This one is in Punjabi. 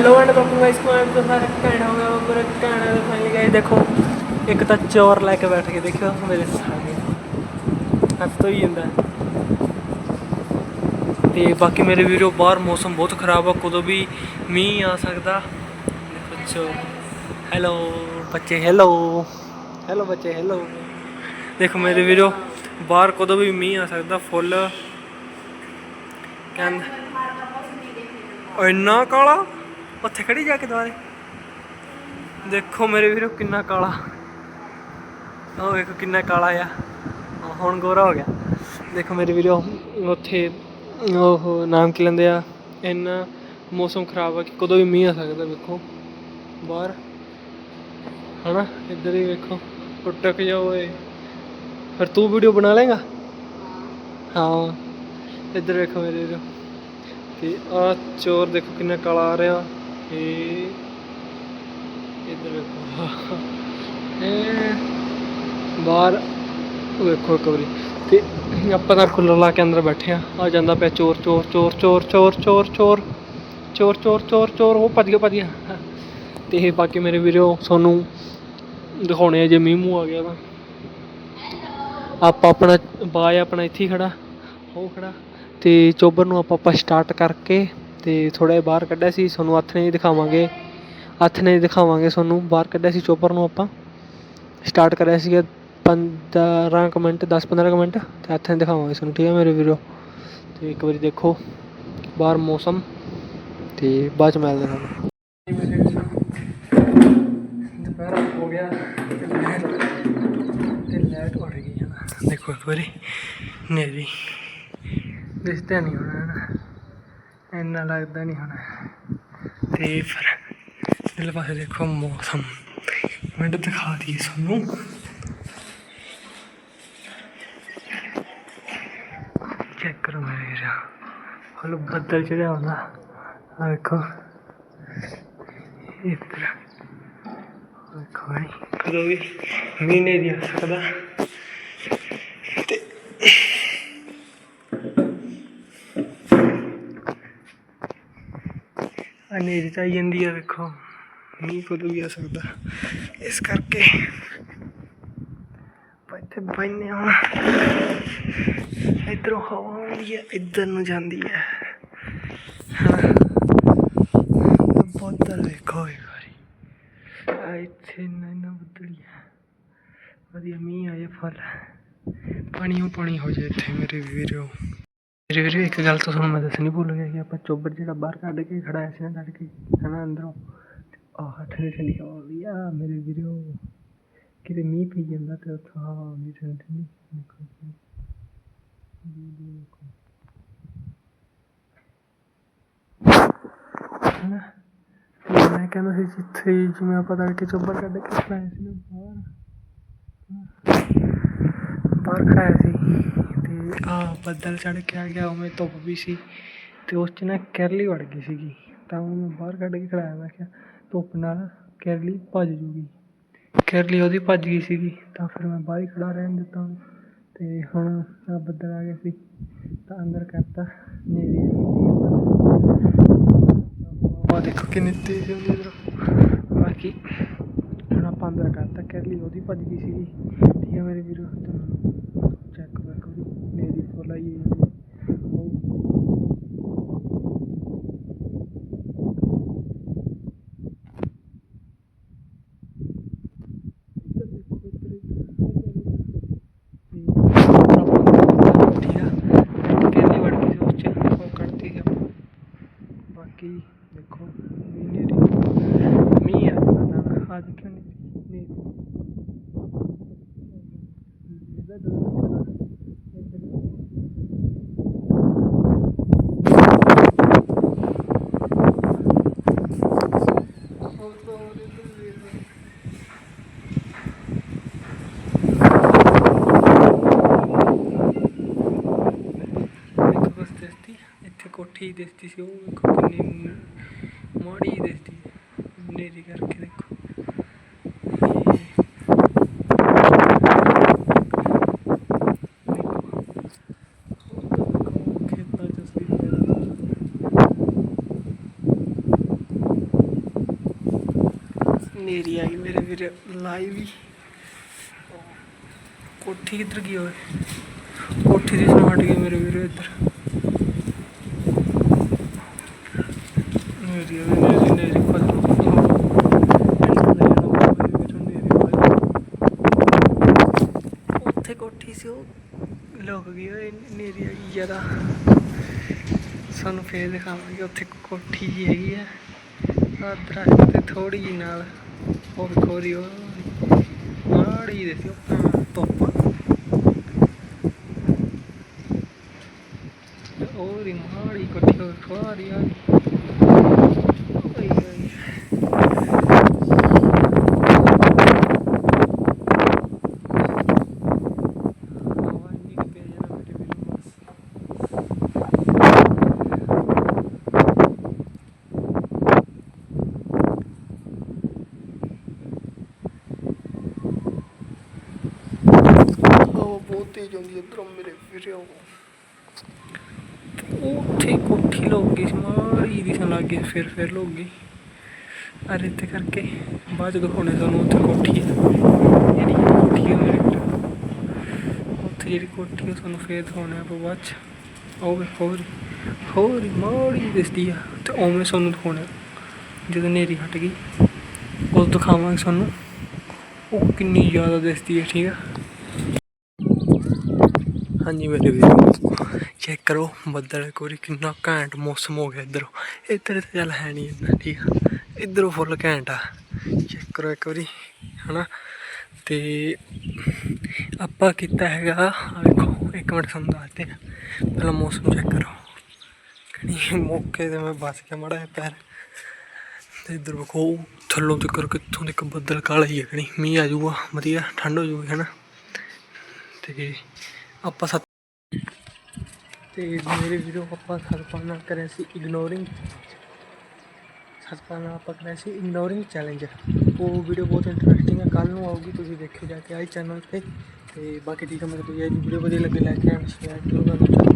हेलो एंड वेलकम गाइस को आप तो सारे कहना होगा पूरा कहना तो फाइनली गाइस देखो ਇੱਕ ਤਾਂ ਚੋਰ ਲੈ ਕੇ ਬੈਠ ਕੇ ਦੇਖਿਓ ਮੇਰੇ ਸਾਹਮਣੇ ਹੱਥ ਤੋਂ ਹੀ ਜਾਂਦਾ ਤੇ ਬਾਕੀ ਮੇਰੇ ਵੀਰੋ ਬਾਹਰ ਮੌਸਮ ਬਹੁਤ ਖਰਾਬ ਆ ਕਦੋਂ ਵੀ ਮੀਂਹ ਆ ਸਕਦਾ ਦੇਖੋ ਚੋ ਹੈਲੋ ਬੱਚੇ ਹੈਲੋ ਹੈਲੋ ਬੱਚੇ ਹੈਲੋ ਦੇਖੋ ਮੇਰੇ ਵੀਰੋ ਬਾਹਰ ਕਦੋਂ ਵੀ ਮੀਂਹ ਆ ਸਕਦਾ ਫੁੱਲ ਕਹਿੰਦਾ ਓ ਇੰਨਾ ਕਾਲਾ ਉੱਥੇ ਖੜੀ ਜਾ ਕੇ ਦੁਆਰੇ ਦੇਖੋ ਮੇਰੇ ਵੀਰੋ ਕਿੰਨਾ ਕਾਲਾ। ਉਹ ਵੇਖੋ ਕਿੰਨਾ ਕਾਲਾ ਆ। ਹੁਣ ਗੋਰਾ ਹੋ ਗਿਆ। ਦੇਖੋ ਮੇਰੇ ਵੀਰੋ, ਉੱਥੇ ਉਹ ਨਾਮ ਕੀ ਲੈਂਦੇ ਆ? ਇੰਨਾ ਮੌਸਮ ਖਰਾਬ ਆ ਕਿ ਕਦੋਂ ਵੀ ਮੀਂਹ ਆ ਸਕਦਾ, ਵੇਖੋ। ਬਾਹਰ। ਹਨਾ? ਇੱਧਰ ਹੀ ਵੇਖੋ। ਟੁੱਟਕ ਜਾ ਓਏ। ਫਿਰ ਤੂੰ ਵੀਡੀਓ ਬਣਾ ਲੇਗਾ ਹਾਂ। ਇੱਧਰ ਵੇਖੋ ਮੇਰੇ ਵੀਰੋ। ਤੇ ਆ ਚੋਰ ਦੇਖੋ ਕਿੰਨਾ ਕਾਲਾ ਆ ਰਿਹਾ। ਇਹ ਇੱਧਰ ਵੇਖੋ ਇਹ ਬਾਹਰ ਵੇਖੋ ਇੱਕ ਵਾਰੀ ਤੇ ਆਪਾਂ ਤਾਂ ਕੂਲਰ ਲਾ ਕੇ ਅੰਦਰ ਬੈਠੇ ਆ ਆ ਜਾਂਦਾ ਪਿਆ ਚੋਰ ਚੋਰ ਚੋਰ ਚੋਰ ਚੋਰ ਚੋਰ ਚੋਰ ਚੋਰ ਚੋਰ ਚੋਰ ਚੋਰ ਉਹ ਭੱਜ ਗਿਆ ਭੱਜ ਗਿਆ ਤੇ ਇਹ ਬਾਕੀ ਮੇਰੇ ਵੀਰੋ ਤੁਹਾਨੂੰ ਦਿਖਾਉਣੇ ਆ ਜੇ ਮੀਂਹ ਮੂੰਹ ਆ ਗਿਆ ਤਾਂ ਆਪਾਂ ਆਪਣਾ ਬਾਜ ਆਪਣਾ ਇੱਥੇ ਹੀ ਖੜਾ ਉਹ ਖੜਾ ਤੇ ਚੋਬਰ ਨੂੰ ਆਪਾਂ ਆਪਾਂ ਸਟਾਰਟ ਕਰਕੇ ਅਤੇ ਥੋੜ੍ਹਾ ਜਿਹਾ ਬਾਹਰ ਕੱਢਿਆ ਸੀ, ਤੁਹਾਨੂੰ ਹੱਥ ਨੇ ਦਿਖਾਵਾਂਗੇ। ਹੱਥ ਨੇ ਦਿਖਾਵਾਂਗੇ ਤੁਹਾਨੂੰ, ਬਾਹਰ ਕੱਢਿਆ ਸੀ ਚੋਪਰ ਨੂੰ ਆਪਾਂ। ਸਟਾਰਟ ਕਰਿਆ ਸੀਗਾ 15 ਕੁ ਮਿੰਟ 10 15 ਕੁ ਮਿੰਟ ਅਤੇ ਹੱਥ ਨੇ ਦਿਖਾਵਾਂਗੇ ਤੁਹਾਨੂੰ, ਠੀਕ ਹੈ ਮੇਰੇ ਵੀਰੋ? ਅਤੇ ਇੱਕ ਵਾਰੀ ਦੇਖੋ, ਬਾਹਰ ਮੌਸਮ ਅਤੇ ਬਾਅਦ ਚ ਮਿਲਦੇ ਹਾਂ ਦੁਪਹਿਰ ਹੋ ਗਿਆ ਤੇ ਲਾਈਟ ਤੇ ਲਾਈਟ ਉੱਡ ਗਈ ਹੈ ਨਾ। ਦੇਖੋ ਇੱਕ ਵਾਰੀ, ਨੇਰੀ। ਦਿਸਦਾ ਨਹੀਂ ਹੋਣਾ ਨਾ। ਇੰਨਾ ਲੱਗਦਾ ਨਹੀਂ ਹੋਣਾ। ਤੇ ਫਿਰ ਦਿਲ ਪਾਸੇ ਦੇਖੋ ਮੌਸਮ। ਮਿੰਟ ਦਿਖਾ ਦਈਏ ਤੁਹਾਨੂੰ ਚੈੱਕ ਕਰੋ ਮੇਰੇ ਵੀਰ ਬੱਦਲ ਚੜਿਆ ਹੁੰਦਾ ਆ ਵੇਖੋ। ਇਸ ਤਰ੍ਹਾਂ। ਵੇਖੋ ਭਾਈ ਕਦੋਂ ਵੀ ਮਹੀਨੇ ਦੀ ਆ ਸਕਦਾ ਤੇ ਹਨੇਰੀ ਤਾਂ ਆਈ ਜਾਂਦੀ ਆ, ਵੇਖੋ। ਮੀਂਹ ਕਦੋਂ ਵੀ ਆ ਸਕਦਾ। ਇਸ ਕਰਕੇ ਇੱਥੇ ਬੈਠਨੇ ਹੁਣ। ਇੱਧਰੋਂ ਹਵਾ ਆਉਂਦੀ ਹੈ ਇੱਧਰ ਨੂੰ ਜਾਂਦੀ ਹੈ ਹਾਂ। ਬੱਦਲ ਵੇਖੋ ਇੱਕ ਵਾਰੀ। ਇੱਥੇ ਨਾ ਨਾ ਬੱਦਲ ਵਧੀਆ ਮੀਂਹ ਆਇਆ ਫਲ। ਪਾਣੀ ਉਹ ਪਾਣੀ ਹੋ ਜਾਏ ਇੱਥੇ ਮੇਰੇ ਵੀਰੋ। ਮੇਰੇ ਵੀਰੋ, ਇੱਕ ਗੱਲ ਤਾਂ ਤੁਹਾਨੂੰ ਮੈਂ ਦੱਸਣੀ ਭੁੱਲ ਗਿਆ ਕਿ ਆਪਾਂ ਚੋਬਰ ਜਿਹੜਾ ਬਾਹਰ ਕੱਢ ਕੇ ਖੜਾਇਆ ਸੀ ਨਾ, ਕੱਢ ਕੇ ਹਨਾ ਅੰਦਰੋਂ ਆਹ ਠੰਡੀ ਠੰਡੀ ਹਵਾ ਆਉਂਦੀ ਆ ਮੇਰੇ ਵੀਰੋ, ਕਿਤੇ ਮੀਂਹ ਪਈ ਜਾਂਦਾ ਤੇ ਉੱਥੋਂ ਹਵਾ ਆਉਂਦੀ ਠੰਡੀ ਠੰਡੀ ਮੈਂ ਕਹਿੰਦਾ ਸੀ ਜਿੱਥੇ ਜਿਵੇਂ ਆਪਾਂ ਤੜਕੇ ਚੋਬਰ ਕੱਢ ਕੇ ਖੜਾਇਆ ਸੀ ਨਾ, ਬਾਹਰ ਬਾਹਰ ਖੜਾਇਆ ਸੀ। ਆ ਬੱਦਲ ਚੜ ਕੇ ਆ ਗਿਆ, ਉਵੇਂ ਧੁੱਪ ਵੀ ਸੀ ਤੇ ਉਸ ਚ ਨਾ ਕੈਰਲੀ ਵੜ ਗਈ ਸੀਗੀ। ਤਾਂ ਉਹ ਮੈਂ ਬਾਹਰ ਕੱਢ ਕੇ ਖੜਾਇਆ, ਮੈਂ ਕਿਹਾ ਧੁੱਪ ਨਾਲ ਕੈਰਲੀ ਭੱਜ ਜੂਗੀ। ਕੈਰਲੀ ਉਹਦੀ ਭੱਜ ਗਈ ਸੀਗੀ, ਤਾਂ ਫਿਰ ਮੈਂ ਬਾਹਰ ਹੀ ਖੜਾ ਰਹਿਣ ਦਿੱਤਾ ਉਹਨੂੰ। ਤੇ ਹੁਣ ਆ ਬੱਦਲ ਆ ਗਏ ਸੀ, ਤਾਂ ਅੰਦਰ ਕਰਤਾ ਨੇਰੀ। ਆ ਦੇਖੋ ਕਿੰਨੀ ਤੇਜ਼ ਹੁੰਦੀ ਇਧਰ। ਬਾਕੀ ਹੁਣ ਆਪਾਂ ਅੰਦਰ ਕਰਤਾ ਕੈਰਲੀ, ਉਹਦੀ ਭੱਜ ਗਈ ਸੀਗੀ। ਠੀਕ ਹੈ ਮੇਰੇ ਵੀਰੋ por ਇੱਥੇ ਦਿਸਦੀ ਸੀ, ਉਹ ਵੇਖੋ ਕਿੰਨੀ ਮਾੜੀ ਦਿਸਦੀ ਨੇਰੀ ਕਰਕੇ ਦੇਖੋ। ਨੇਰੀ ਆ ਗਈ ਮੇਰੇ ਵੀਰ, ਲਾਈਵ ਹੀ। ਕੋਠੀ ਕਿੱਧਰ ਗਈ ਓਏ? ਕੋਠੀ ਦੀ ਸੁਣਾ ਹਟ ਗਈ ਮੇਰੇ ਵੀਰ ਇੱਧਰ। ਨੇਰੀ ਆ ਗਈ, ਪਰ ਉੱਥੇ ਕੋਠੀ ਸੀ ਉਹ। ਲੁਕ ਗਈ ਓਏ ਨੇਰੀ ਆ ਜ਼ਿਆਦਾ। ਸਾਨੂੰ ਫੇਰ ਦਿਖਾਵਾਂਗੇ ਉੱਥੇ ਕੋਠੀ ਜੀ ਹੈਗੀ ਆ। ਆ ਦਰਖਤ ਤੇ ਥੋੜੀ ਜੀ ਨਾਲ। ਉਹ ਵੇਖੋ ਉਹ ਮਾੜੀ ਦੇ ਸੀ ਉਹ ਧੁੱਪ। ਉਹ ਦੀ ਮਾੜੀ ਕੋਠੀ ਉਹ ਆ ਰਹੀ ਆ ਓਏ ਓਏ ਆਵਾਜ਼ ਨਹੀਂ ਪੈ ਜਾਣਾ ਮੇਰੇ ਵੀਰ ਨੂੰ ਬਸ ਉਹ ਬਹੁਤ ਤੇਜ਼ ਆਉਂਦੀ ਇਧਰੋਂ ਮੇਰੇ ਵੀਰੇ ਉਹ। ਉੱਥੇ ਕੋਠੀ ਲੋਕ ਗਈ ਸੀ, ਮਾੜੀ ਦੀ ਲੱਗ ਗਈ, ਫਿਰ ਫਿਰ ਲੋਕ ਗਈ। ਅਰੇ ਤੇ ਕਰਕੇ ਬਾਅਦ ਜਦੋਂ ਹੁਣੇ ਤੁਹਾਨੂੰ ਉੱਥੇ ਕੋਠੀ ਹੈ ਜਿਹੜੀ ਕੋਠੀ ਹੈ ਮੇਰੇ ਉੱਥੇ ਜਿਹੜੀ ਕੋਠੀ ਹੈ ਤੁਹਾਨੂੰ ਫੇਰ ਦਿਖਾਉਣਾ ਆਪਾਂ ਬਾਅਦ ਚ। ਉਹ ਹੋਰ ਹੋਰ ਮਾੜੀ ਦਿਸਦੀ ਆ, ਤੇ ਉਵੇਂ ਤੁਹਾਨੂੰ ਦਿਖਾਉਣਾ ਜਦੋਂ ਨੇਰੀ ਹਟ ਗਈ ਉਸ ਦਿਖਾਵਾਂਗੇ ਤੁਹਾਨੂੰ। ਉਹ ਕਿੰਨੀ ਜ਼ਿਆਦਾ ਦਿਸਦੀ ਹੈ ਠੀਕ ਆ। ਹਾਂਜੀ, ਮੇਰੇ ਵੀਰੋ ਚੈੱਕ ਕਰੋ ਬੱਦਲ ਕੋਰੀ ਕਿੰਨਾ ਘੈਂਟ ਮੌਸਮ ਹੋ ਗਿਆ ਇੱਧਰੋਂ। ਇੱਧਰ ਤਾਂ ਚੱਲ ਹੈ ਨਹੀਂ ਇੰਨਾ ਠੀਕ ਆ। ਇੱਧਰੋਂ ਫੁੱਲ ਘੈਂਟ ਆ। ਚੈੱਕ ਕਰੋ ਇੱਕ ਵਾਰੀ, ਹਨਾ? ਤੇ ਆਪਾਂ ਕੀਤਾ ਹੈਗਾ ਆਹ ਵੇਖੋ, ਇੱਕ ਮਿੰਟ ਤੁਹਾਨੂੰ ਦੱਸਦੇ ਆ ਪਹਿਲਾਂ ਮੌਸਮ ਚੈੱਕ ਕਰੋ। ਕਿਹੜੀ ਮੌਕੇ ਤੇ ਮੈਂ ਬਸ ਕੇ ਮੜਾ ਪੈਰ। ਤੇ ਇੱਧਰ ਵੇਖੋ, ਥੱਲੋਂ ਤੱਕ ਕਿੱਥੋਂ ਤੱਕ ਬੱਦਲ ਕਾਲਾ ਹੀ ਹੈ ਕਣੀ। ਮੀਂਹ ਆ ਜਾਊਗਾ, ਵਧੀਆ, ਠੰਡ ਹੋ ਜਾਊਗੀ, ਹਨਾ? ਤੇ ਆਪਾਂ ਸੱਤ ਤੇ ਮੇਰੇ ਵੀਡੀਓ ਆਪਾਂ ਸਰਪਾਨਾ ਕਰਿਆ ਸੀ ਇਗਨੋਰਿੰਗ ਸਰਪਾਨਾ ਆਪਾਂ ਕਰਿਆ ਸੀ ਇਗਨੋਰਿੰਗ ਚੈਲੰਜ ਉਹ ਵੀਡੀਓ ਬਹੁਤ ਇੰਟਰਸਟਿੰਗ ਹੈ ਕੱਲ ਨੂੰ ਆਊਗੀ, ਤੁਸੀਂ ਦੇਖਿਓ ਜਾ ਕੇ ਆਈ ਚੈਨਲ ਤੇ। ਤੇ ਬਾਕੀ ਠੀਕ ਹੈ ਮੇਰੇ ਤੁਸੀਂ ਇਹ ਵੀਡੀਓ ਵਧੀਆ ਲੱਗੇ ਲਾਈਕ ਐਂਡ ਸ਼ੇਅਰ ਕਰੋ ਚੈਨਲ